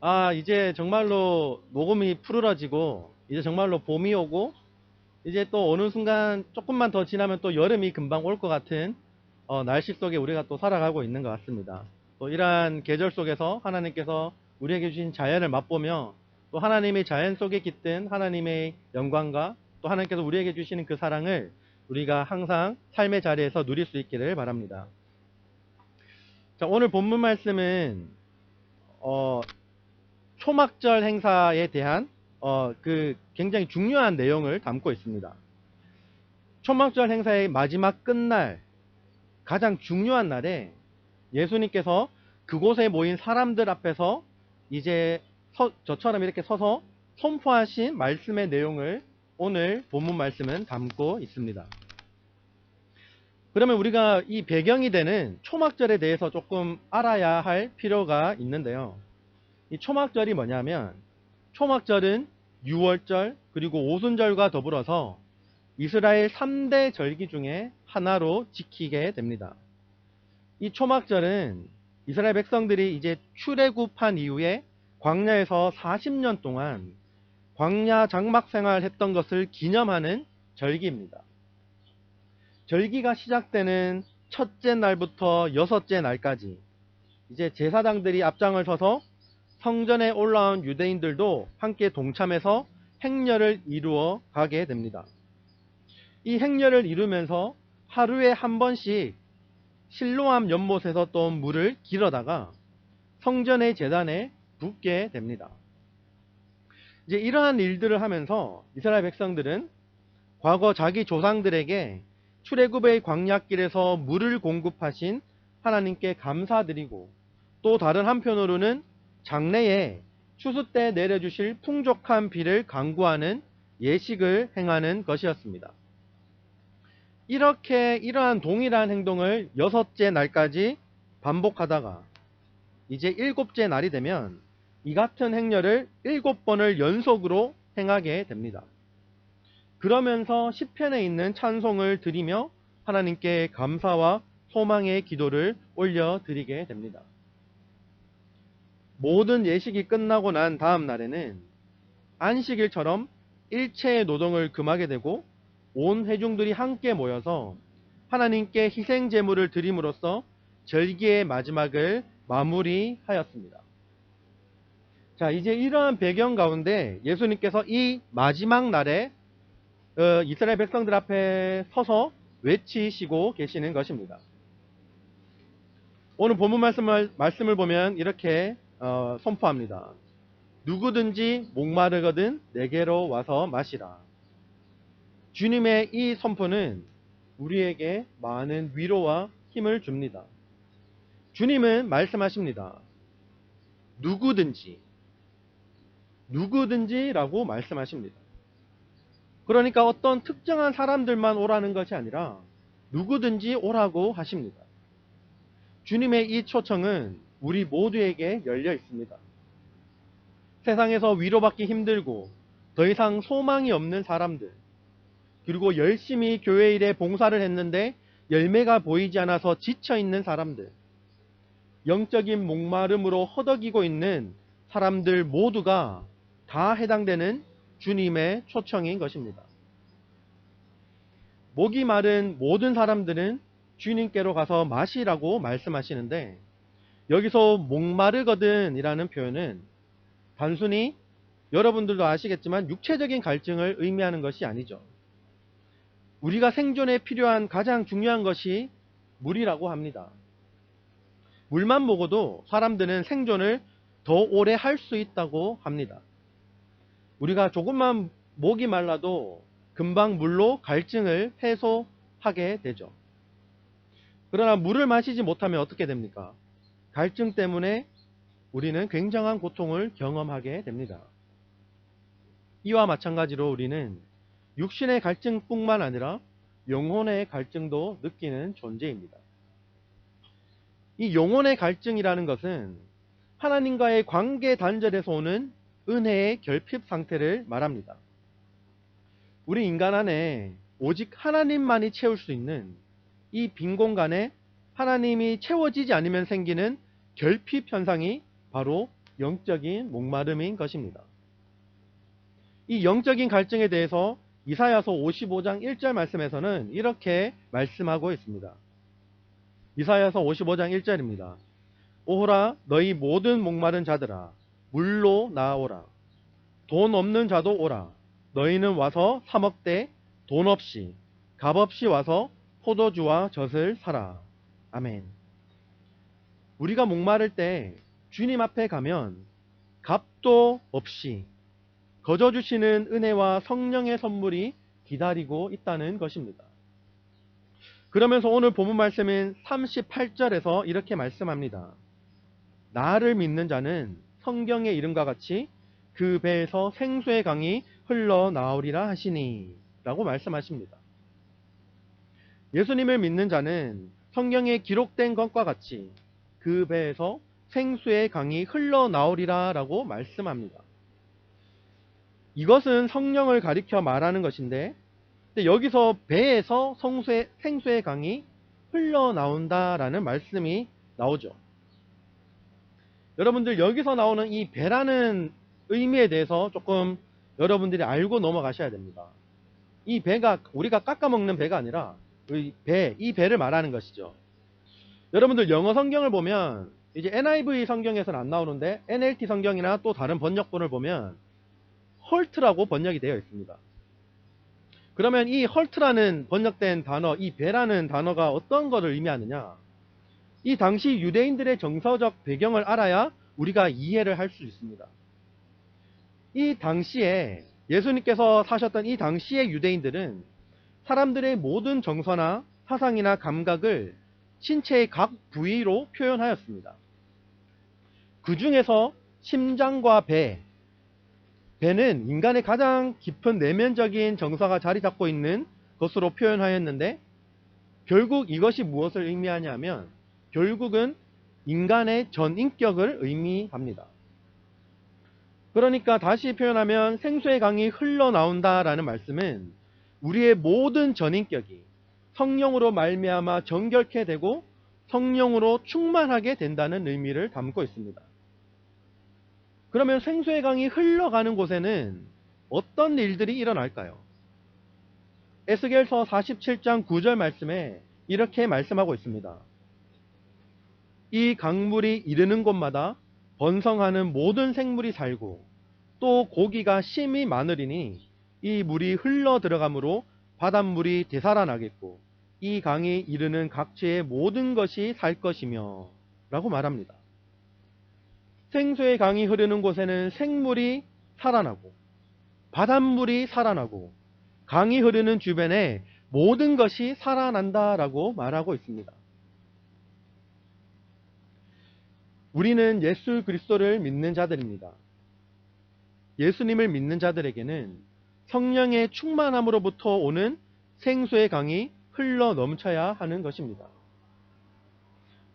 아, 이제 정말로 녹음이 푸르러지고, 이제 정말로 봄이 오고, 이제 또 어느 순간 조금만 더 지나면 또 여름이 금방 올 것 같은 어, 날씨 속에 우리가 또 살아가고 있는 것 같습니다. 또 이러한 계절 속에서 하나님께서 우리에게 주신 자연을 맛보며 또 하나님의 자연 속에 깃든 하나님의 영광과 또 하나님께서 우리에게 주시는 그 사랑을 우리가 항상 삶의 자리에서 누릴 수 있기를 바랍니다. 자, 오늘 본문 말씀은 어, 초막절 행사에 대한 어, 그 굉장히 중요한 내용을 담고 있습니다. 초막절 행사의 마지막 끝날 가장 중요한 날에 예수님께서 그곳에 모인 사람들 앞에서 이제 서- 저처럼 이렇게 서서 선포하신 말씀의 내용을 오늘 본문 말씀은 담고 있습니다. 그러면 우리가 이 배경이 되는 초막절에 대해서 조금 알아야 할 필요가 있는데요. 이 초막절이 뭐냐면 초막절은 6월절 그리고 오순절과 더불어서 이스라엘 3대 절기 중에 하나로 지키게 됩니다. 이 초막절은 이스라엘 백성들이 이제 출애굽한 이후에 광야에서 40년 동안 광야 장막 생활 했던 것을 기념하는 절기입니다. 절기가 시작되는 첫째 날부터 여섯째 날까지 이제 제사장들이 앞장을 서서 성전에 올라온 유대인들도 함께 동참해서 행렬을 이루어 가게 됩니다. 이 행렬을 이루면서 하루에 한 번씩 실로암 연못에서 또 물을 길어다가 성전의 재단에 붓게 됩니다. 이제 이러한 일들을 하면서 이스라엘 백성들은 과거 자기 조상들에게 출애굽의 광야길에서 물을 공급하신 하나님께 감사드리고 또 다른 한편으로는 장래에 추수 때 내려주실 풍족한 비를 강구하는 예식을 행하는 것이었습니다. 이렇게 이러한 동일한 행동을 여섯째 날까지 반복하다가 이제 일곱째 날이 되면 이 같은 행렬을 일곱 번을 연속으로 행하게 됩니다. 그러면서 시편에 있는 찬송을 드리며 하나님께 감사와 소망의 기도를 올려 드리게 됩니다. 모든 예식이 끝나고 난 다음 날에는 안식일처럼 일체의 노동을 금하게 되고 온 회중들이 함께 모여서 하나님께 희생 제물을 드림으로써 절기의 마지막을 마무리하였습니다. 자, 이제 이러한 배경 가운데 예수님께서 이 마지막 날에 어, 이스라엘 백성들 앞에 서서 외치시고 계시는 것입니다. 오늘 본문 말씀을, 말씀을 보면 이렇게 어, 선포합니다. 누구든지 목마르거든 내게로 와서 마시라. 주님의 이 선포는 우리에게 많은 위로와 힘을 줍니다. 주님은 말씀하십니다. 누구든지, 누구든지라고 말씀하십니다. 그러니까 어떤 특정한 사람들만 오라는 것이 아니라 누구든지 오라고 하십니다. 주님의 이 초청은 우리 모두에게 열려 있습니다. 세상에서 위로받기 힘들고 더 이상 소망이 없는 사람들, 그리고 열심히 교회 일에 봉사를 했는데 열매가 보이지 않아서 지쳐 있는 사람들, 영적인 목마름으로 허덕이고 있는 사람들 모두가 다 해당되는 주님의 초청인 것입니다. 목이 마른 모든 사람들은 주님께로 가서 마시라고 말씀하시는데 여기서 목마르거든 이라는 표현은 단순히 여러분들도 아시겠지만 육체적인 갈증을 의미하는 것이 아니죠. 우리가 생존에 필요한 가장 중요한 것이 물이라고 합니다. 물만 먹어도 사람들은 생존을 더 오래 할 수 있다고 합니다. 우리가 조금만 목이 말라도 금방 물로 갈증을 해소하게 되죠. 그러나 물을 마시지 못하면 어떻게 됩니까? 갈증 때문에 우리는 굉장한 고통을 경험하게 됩니다. 이와 마찬가지로 우리는 육신의 갈증뿐만 아니라 영혼의 갈증도 느끼는 존재입니다. 이 영혼의 갈증이라는 것은 하나님과의 관계 단절에서 오는 은혜의 결핍 상태를 말합니다. 우리 인간 안에 오직 하나님만이 채울 수 있는 이 빈 공간에 하나님이 채워지지 않으면 생기는 결핍 현상이 바로 영적인 목마름인 것입니다. 이 영적인 갈증에 대해서 이사야서 55장 1절 말씀에서는 이렇게 말씀하고 있습니다. 이사야서 55장 1절입니다. 오호라 너희 모든 목마른 자들아 물로 나오라 돈 없는 자도 오라 너희는 와서 사 먹되 돈 없이 값 없이 와서 포도주와 젖을 사라. 아멘. 우리가 목마를 때 주님 앞에 가면 값도 없이 거저 주시는 은혜와 성령의 선물이 기다리고 있다는 것입니다. 그러면서 오늘 본문 말씀인 38절에서 이렇게 말씀합니다. 나를 믿는 자는 성경의 이름과 같이 그 배에서 생수의 강이 흘러나오리라 하시니 라고 말씀하십니다. 예수님을 믿는 자는 성경에 기록된 것과 같이 그 배에서 생수의 강이 흘러나오리라 라고 말씀합니다. 이것은 성령을 가리켜 말하는 것인데 여기서 배에서 성수의, 생수의 강이 흘러나온다라는 말씀이 나오죠. 여러분들 여기서 나오는 이 배라는 의미에 대해서 조금 여러분들이 알고 넘어가셔야 됩니다. 이 배가 우리가 깎아먹는 배가 아니라 이 배, 이 배를 말하는 것이죠. 여러분들 영어 성경을 보면 이제 NIV 성경에서는 안 나오는데 NLT 성경이나 또 다른 번역본을 보면 헐트라고 번역이 되어 있습니다. 그러면 이 헐트라는 번역된 단어, 이 배라는 단어가 어떤 것을 의미하느냐? 이 당시 유대인들의 정서적 배경을 알아야 우리가 이해를 할 수 있습니다. 이 당시에 예수님께서 사셨던 이 당시의 유대인들은 사람들의 모든 정서나 사상이나 감각을 신체의 각 부위로 표현하였습니다. 그 중에서 심장과 배, 배는 인간의 가장 깊은 내면적인 정서가 자리 잡고 있는 것으로 표현하였는데 결국 이것이 무엇을 의미하냐면 결국은 인간의 전인격을 의미합니다. 그러니까 다시 표현하면 생수의 강이 흘러나온다라는 말씀은 우리의 모든 전인격이 성령으로 말미암아 정결케 되고 성령으로 충만하게 된다는 의미를 담고 있습니다. 그러면 생수의 강이 흘러가는 곳에는 어떤 일들이 일어날까요? 에스겔서 47장 9절 말씀에 이렇게 말씀하고 있습니다. 이 강물이 이르는 곳마다 번성하는 모든 생물이 살고 또 고기가 심이 많으리니 이 물이 흘러 들어가므로 바닷물이 되살아나겠고 이 강이 이르는 각지의 모든 것이 살 것이며 라고 말합니다. 생수의 강이 흐르는 곳에는 생물이 살아나고 바닷물이 살아나고 강이 흐르는 주변에 모든 것이 살아난다라고 말하고 있습니다. 우리는 예수 그리스도를 믿는 자들입니다. 예수님을 믿는 자들에게는 성령의 충만함으로부터 오는 생수의 강이 흘러 넘쳐야 하는 것입니다.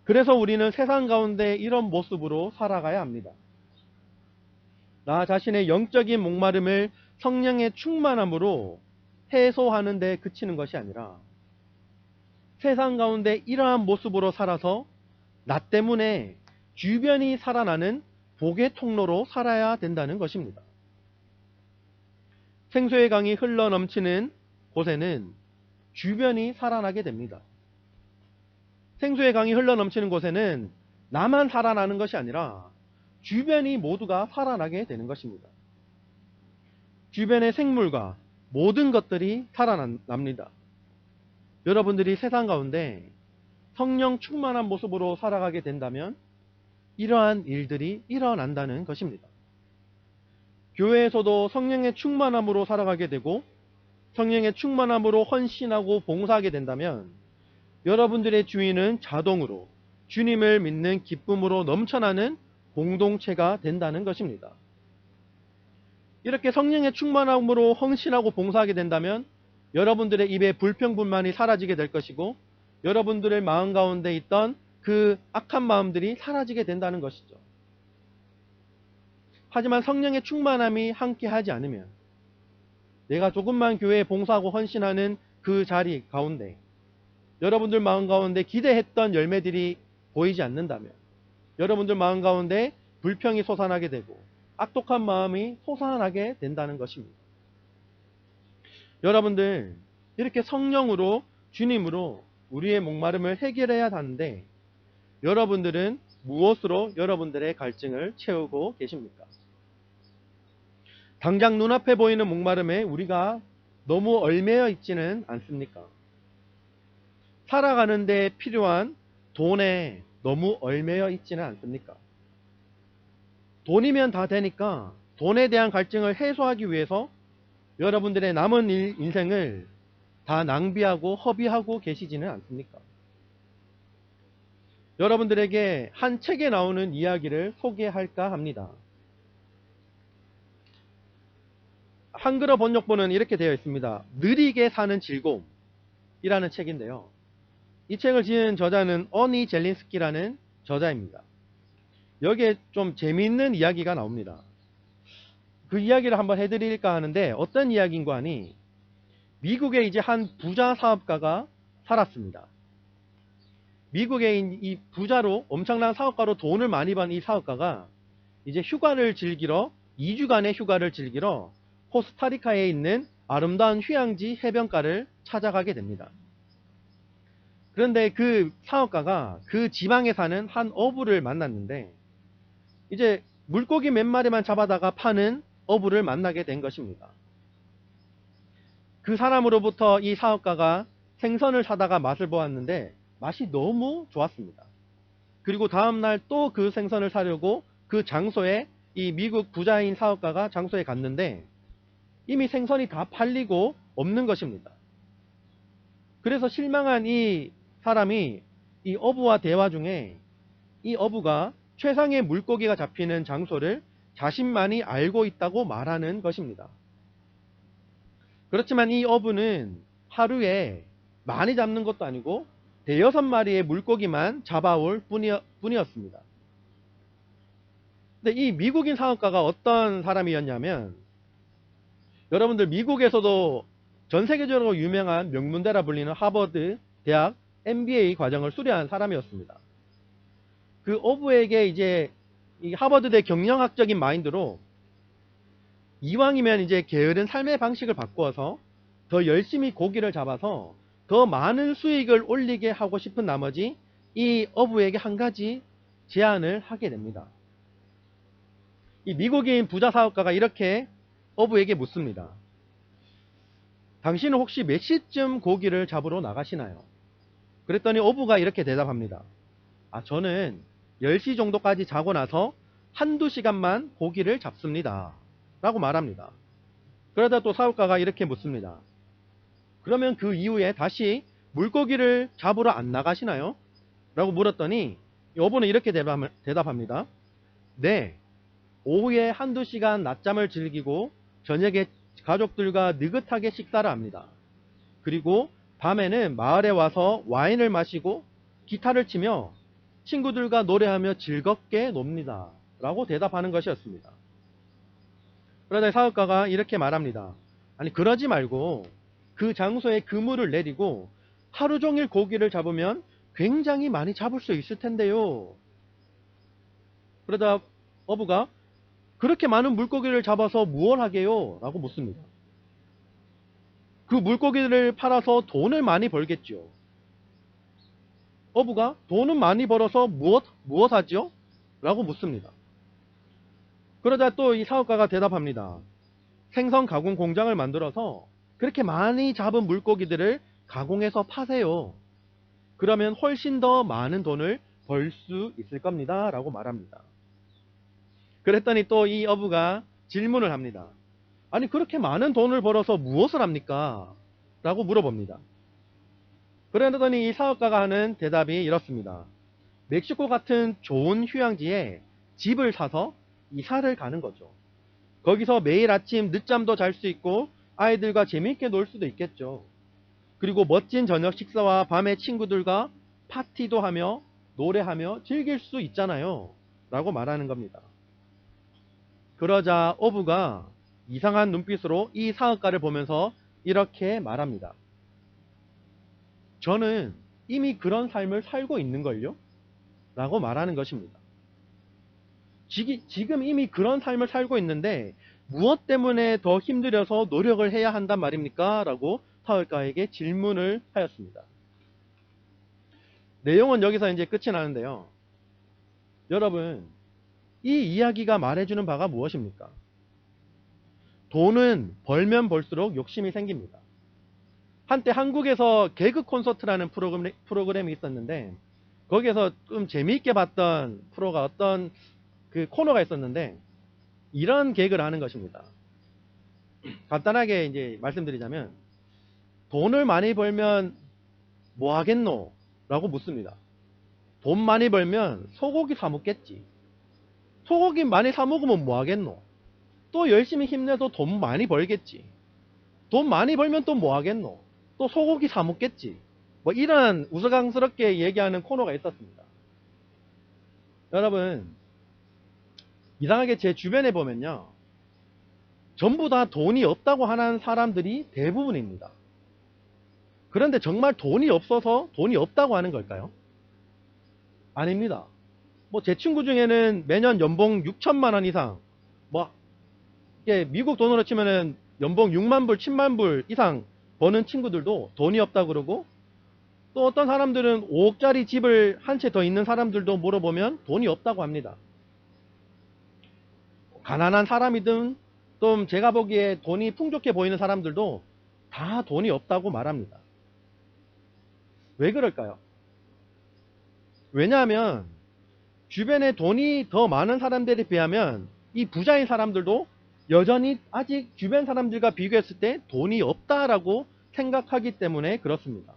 그래서 우리는 세상 가운데 이런 모습으로 살아가야 합니다. 나 자신의 영적인 목마름을 성령의 충만함으로 해소하는 데 그치는 것이 아니라 세상 가운데 이러한 모습으로 살아서 나 때문에 주변이 살아나는 복의 통로로 살아야 된다는 것입니다. 생수의 강이 흘러 넘치는 곳에는 주변이 살아나게 됩니다. 생수의 강이 흘러 넘치는 곳에는 나만 살아나는 것이 아니라 주변이 모두가 살아나게 되는 것입니다. 주변의 생물과 모든 것들이 살아납니다. 여러분들이 세상 가운데 성령 충만한 모습으로 살아가게 된다면 이러한 일들이 일어난다는 것입니다. 교회에서도 성령의 충만함으로 살아가게 되고 성령의 충만함으로 헌신하고 봉사하게 된다면 여러분들의 주인은 자동으로 주님을 믿는 기쁨으로 넘쳐나는 공동체가 된다는 것입니다. 이렇게 성령의 충만함으로 헌신하고 봉사하게 된다면 여러분들의 입에 불평불만이 사라지게 될 것이고 여러분들의 마음 가운데 있던 그 악한 마음들이 사라지게 된다는 것이죠. 하지만 성령의 충만함이 함께 하지 않으면 내가 조금만 교회에 봉사하고 헌신하는 그 자리 가운데 여러분들 마음 가운데 기대했던 열매들이 보이지 않는다면 여러분들 마음 가운데 불평이 솟아나게 되고 악독한 마음이 솟아나게 된다는 것입니다. 여러분들 이렇게 성령으로 주님으로 우리의 목마름을 해결해야 하는데 여러분들은 무엇으로 여러분들의 갈증을 채우고 계십니까? 당장 눈앞에 보이는 목마름에 우리가 너무 얼매여 있지는 않습니까? 살아가는 데 필요한 돈에 너무 얼매여 있지는 않습니까? 돈이면 다 되니까 돈에 대한 갈증을 해소하기 위해서 여러분들의 남은 일- 인생을 다 낭비하고 허비하고 계시지는 않습니까? 여러분들에게 한 책에 나오는 이야기를 소개할까 합니다. 한글어 번역본은 이렇게 되어 있습니다. 느리게 사는 즐거움이라는 책인데요. 이 책을 지은 저자는 어니 젤린스키라는 저자입니다. 여기에 좀 재미있는 이야기가 나옵니다. 그 이야기를 한번 해드릴까 하는데 어떤 이야기인가 하니 미국에 이제 한 부자 사업가가 살았습니다. 미국의 이- 이 부자로 엄청난 사업가로 돈을 많이 번 이 사업가가 이제 휴가를 즐기러 2주간의 휴가를 즐기러 코스타리카에 있는 아름다운 휴양지 해변가를 찾아가게 됩니다. 그런데 그 사업가가 그 지방에 사는 한 어부를 만났는데 이제 물고기 몇 마리만 잡아다가 파는 어부를 만나게 된 것입니다. 그 사람으로부터 이 사업가가 생선을 사다가 맛을 보았는데 맛이 너무 좋았습니다. 그리고 다음날 또 그 생선을 사려고 그 장소에 이 미국 부자인 사업가가 장소에 갔는데 이미 생선이 다 팔리고 없는 것입니다. 그래서 실망한 이 사람이 이 어부와 대화 중에 이 어부가 최상의 물고기가 잡히는 장소를 자신만이 알고 있다고 말하는 것입니다. 그렇지만 이 어부는 하루에 많이 잡는 것도 아니고 대여섯 마리의 물고기만 잡아올 뿐이었, 뿐이었습니다. 근데 이 미국인 사업가가 어떤 사람이었냐면 여러분들 미국에서도 전 세계적으로 유명한 명문대라 불리는 하버드 대학 MBA 과정을 수료한 사람이었습니다. 그 어부에게 이제 이 하버드대 경영학적인 마인드로 이왕이면 이제 게으른 삶의 방식을 바꾸어서 더 열심히 고기를 잡아서 더 많은 수익을 올리게 하고 싶은 나머지 이 어부에게 한 가지 제안을 하게 됩니다. 이 미국인 부자 사업가가 이렇게 어부에게 묻습니다. 당신은 혹시 몇 시쯤 고기를 잡으러 나가시나요? 그랬더니 어부가 이렇게 대답합니다. 아, 저는 10시 정도까지 자고 나서 한두 시간만 고기를 잡습니다. 라고 말합니다. 그러다 또 사업가가 이렇게 묻습니다. 그러면 그 이후에 다시 물고기를 잡으러 안 나가시나요? 라고 물었더니 여보는 이렇게 대답- 대답합니다. 네. 오후에 한두 시간 낮잠을 즐기고 저녁에 가족들과 느긋하게 식사를 합니다. 그리고 밤에는 마을에 와서 와인을 마시고 기타를 치며 친구들과 노래하며 즐겁게 놉니다. 라고 대답하는 것이었습니다. 그러다 사업가가 이렇게 말합니다. 아니 그러지 말고 그 장소에 그물을 내리고 하루 종일 고기를 잡으면 굉장히 많이 잡을 수 있을 텐데요. 그러다 어부가 그렇게 많은 물고기를 잡아서 무얼 하게요? 라고 묻습니다. 그 물고기를 팔아서 돈을 많이 벌겠죠. 어부가 돈은 많이 벌어서 무엇, 무엇 하죠? 라고 묻습니다. 그러자 또 이 사업가가 대답합니다. 생선 가공 공장을 만들어서 그렇게 많이 잡은 물고기들을 가공해서 파세요. 그러면 훨씬 더 많은 돈을 벌 수 있을 겁니다. 라고 말합니다. 그랬더니 또 이 어부가 질문을 합니다. 아니 그렇게 많은 돈을 벌어서 무엇을 합니까? 라고 물어봅니다. 그랬더니 이 사업가가 하는 대답이 이렇습니다. 멕시코 같은 좋은 휴양지에 집을 사서 이사를 가는 거죠. 거기서 매일 아침 늦잠도 잘 수 있고 아이들과 재미있게 놀 수도 있겠죠. 그리고 멋진 저녁 식사와 밤에 친구들과 파티도 하며 노래하며 즐길 수 있잖아요. 라고 말하는 겁니다. 그러자 어부가 이상한 눈빛으로 이 사업가를 보면서 이렇게 말합니다. 저는 이미 그런 삶을 살고 있는걸요? 라고 말하는 것입니다. 지, 지금 이미 그런 삶을 살고 있는데 무엇 때문에 더 힘들여서 노력을 해야 한단 말입니까? 라고 타월가에게 질문을 하였습니다. 내용은 여기서 이제 끝이 나는데요. 여러분, 이 이야기가 말해주는 바가 무엇입니까? 돈은 벌면 벌수록 욕심이 생깁니다. 한때 한국에서 개그 콘서트라는 프로그램, 프로그램이 있었는데 거기에서 좀 재미있게 봤던 프로가 어떤 그 코너가 있었는데 이런 개그를 하는 것입니다. 간단하게 이제 말씀드리자면 돈을 많이 벌면 뭐 하겠노? 라고 묻습니다. 돈 많이 벌면 소고기 사 먹겠지. 소고기 많이 사 먹으면 뭐 하겠노? 또 열심히 힘내서 돈 많이 벌겠지. 돈 많이 벌면 또 뭐 하겠노? 또 소고기 사 먹겠지. 뭐 이런 우스꽝스럽게 얘기하는 코너가 있었습니다. 여러분, 이상하게 제 주변에 보면요. 전부 다 돈이 없다고 하는 사람들이 대부분입니다. 그런데 정말 돈이 없어서 돈이 없다고 하는 걸까요? 아닙니다. 뭐 제 친구 중에는 매년 연봉 6천만 원 이상, 뭐 이게 미국 돈으로 치면은 연봉 6만 불, 7만 불 이상 버는 친구들도 돈이 없다 그러고 또 어떤 사람들은 5억짜리 집을 한 채 더 있는 사람들도 물어보면 돈이 없다고 합니다. 가난한 사람이든 또 제가 보기에 돈이 풍족해 보이는 사람들도 다 돈이 없다고 말합니다. 왜 그럴까요? 왜냐하면 주변에 돈이 더 많은 사람들에 비하면 이 부자인 사람들도 여전히 아직 주변 사람들과 비교했을 때 돈이 없다라고 생각하기 때문에 그렇습니다.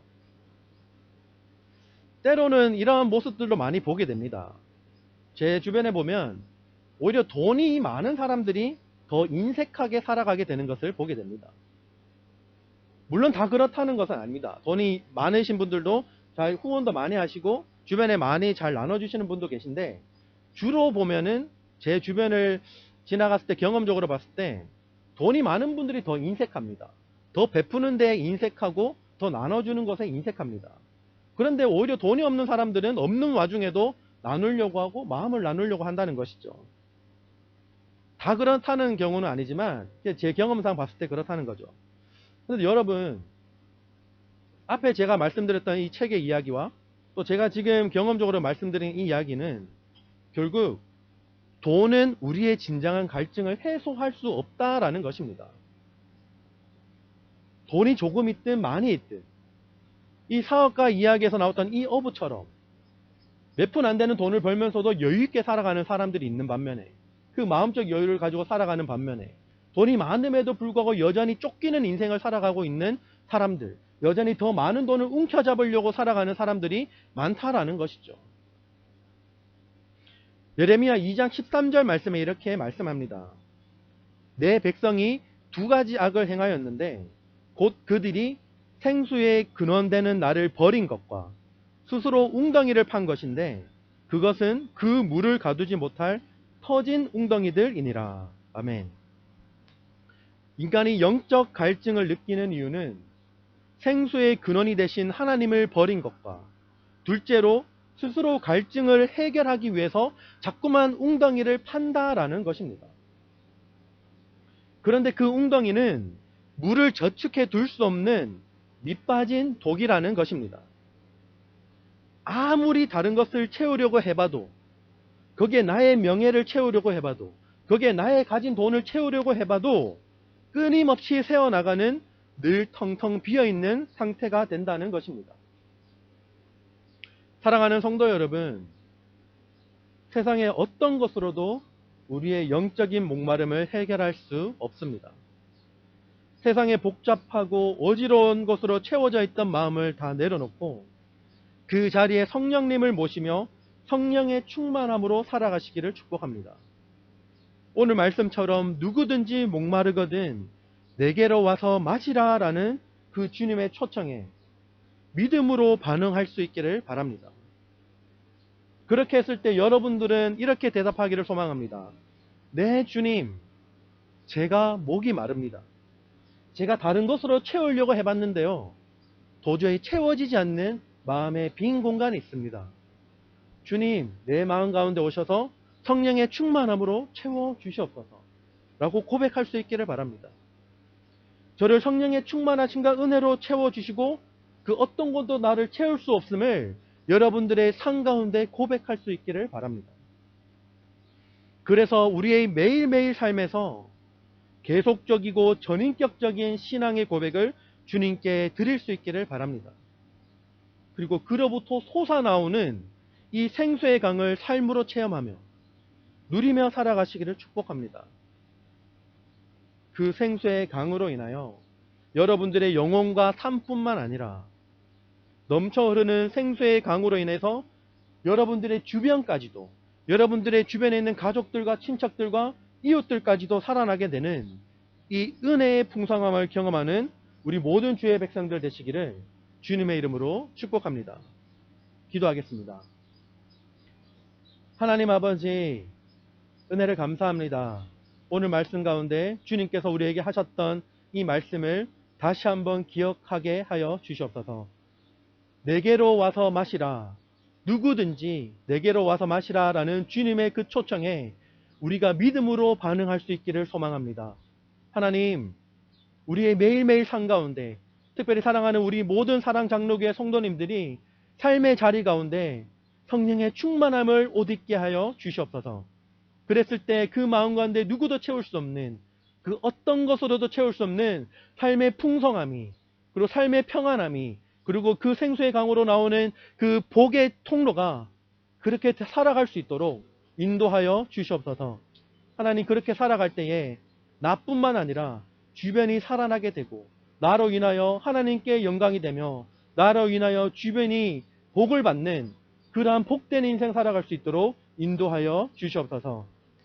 때로는 이러한 모습들도 많이 보게 됩니다. 제 주변에 보면 오히려 돈이 많은 사람들이 더 인색하게 살아가게 되는 것을 보게 됩니다. 물론 다 그렇다는 것은 아닙니다. 돈이 많으신 분들도 잘 후원도 많이 하시고 주변에 많이 잘 나눠주시는 분도 계신데 주로 보면은 제 주변을 지나갔을 때 경험적으로 봤을 때 돈이 많은 분들이 더 인색합니다. 더 베푸는 데 인색하고 더 나눠주는 것에 인색합니다. 그런데 오히려 돈이 없는 사람들은 없는 와중에도 나누려고 하고 마음을 나누려고 한다는 것이죠. 다 그렇다는 경우는 아니지만 제 경험상 봤을 때 그렇다는 거죠. 그런데 여러분 앞에 제가 말씀드렸던 이 책의 이야기와 또 제가 지금 경험적으로 말씀드린 이 이야기는 결국 돈은 우리의 진정한 갈증을 해소할 수 없다라는 것입니다. 돈이 조금 있든 많이 있든 이 사업가 이야기에서 나왔던 이 어부처럼 몇 푼 안 되는 돈을 벌면서도 여유있게 살아가는 사람들이 있는 반면에 그 마음적 여유를 가지고 살아가는 반면에 돈이 많음에도 불구하고 여전히 쫓기는 인생을 살아가고 있는 사람들 여전히 더 많은 돈을 움켜잡으려고 살아가는 사람들이 많다라는 것이죠. 예레미야 2장 13절 말씀에 이렇게 말씀합니다. 내 백성이 두 가지 악을 행하였는데 곧 그들이 생수의 근원되는 나를 버린 것과 스스로 웅덩이를 판 것인데 그것은 그 물을 가두지 못할 터진 웅덩이들이니라. 아멘. 인간이 영적 갈증을 느끼는 이유는 생수의 근원이 되신 하나님을 버린 것과 둘째로 스스로 갈증을 해결하기 위해서 자꾸만 웅덩이를 판다라는 것입니다. 그런데 그 웅덩이는 물을 저축해 둘 수 없는 밑빠진 독이라는 것입니다. 아무리 다른 것을 채우려고 해봐도 거기에 나의 명예를 채우려고 해봐도 거기에 나의 가진 돈을 채우려고 해봐도 끊임없이 새어나가는 늘 텅텅 비어 있는 상태가 된다는 것입니다. 사랑하는 성도 여러분, 세상의 어떤 것으로도 우리의 영적인 목마름을 해결할 수 없습니다. 세상에 복잡하고 어지러운 것으로 채워져 있던 마음을 다 내려놓고 그 자리에 성령님을 모시며 성령의 충만함으로 살아가시기를 축복합니다. 오늘 말씀처럼 누구든지 목마르거든 내게로 와서 마시라 라는 그 주님의 초청에 믿음으로 반응할 수 있기를 바랍니다. 그렇게 했을 때 여러분들은 이렇게 대답하기를 소망합니다. 네, 주님. 제가 목이 마릅니다. 제가 다른 것으로 채우려고 해봤는데요. 도저히 채워지지 않는 마음의 빈 공간이 있습니다. 주님, 내 마음 가운데 오셔서 성령의 충만함으로 채워 주시옵소서. 라고 고백할 수 있기를 바랍니다. 저를 성령의 충만하심과 은혜로 채워 주시고 그 어떤 것도 나를 채울 수 없음을 여러분들의 삶 가운데 고백할 수 있기를 바랍니다. 그래서 우리의 매일매일 삶에서 계속적이고 전인격적인 신앙의 고백을 주님께 드릴 수 있기를 바랍니다. 그리고 그로부터 솟아나오는 이 생수의 강을 삶으로 체험하며 누리며 살아가시기를 축복합니다. 그 생수의 강으로 인하여 여러분들의 영혼과 삶뿐만 아니라 넘쳐 흐르는 생수의 강으로 인해서 여러분들의 주변까지도 여러분들의 주변에 있는 가족들과 친척들과 이웃들까지도 살아나게 되는 이 은혜의 풍성함을 경험하는 우리 모든 주의 백성들 되시기를 주님의 이름으로 축복합니다. 기도하겠습니다. 하나님 아버지, 은혜를 감사합니다. 오늘 말씀 가운데 주님께서 우리에게 하셨던 이 말씀을 다시 한번 기억하게 하여 주시옵소서. 내게로 와서 마시라. 누구든지 내게로 와서 마시라 라는 주님의 그 초청에 우리가 믿음으로 반응할 수 있기를 소망합니다. 하나님, 우리의 매일매일 삶 가운데 특별히 사랑하는 우리 모든 사랑 장로교의 성도님들이 삶의 자리 가운데 성령의 충만함을 옷 입게 하여 주시옵소서. 그랬을 때 그 마음 가운데 누구도 채울 수 없는 그 어떤 것으로도 채울 수 없는 삶의 풍성함이 그리고 삶의 평안함이 그리고 그 생수의 강으로 나오는 그 복의 통로가 그렇게 살아갈 수 있도록 인도하여 주시옵소서. 하나님 그렇게 살아갈 때에 나뿐만 아니라 주변이 살아나게 되고 나로 인하여 하나님께 영광이 되며 나로 인하여 주변이 복을 받는 그러한 복된 인생 살아갈 수 있도록 인도하여 주시옵소서.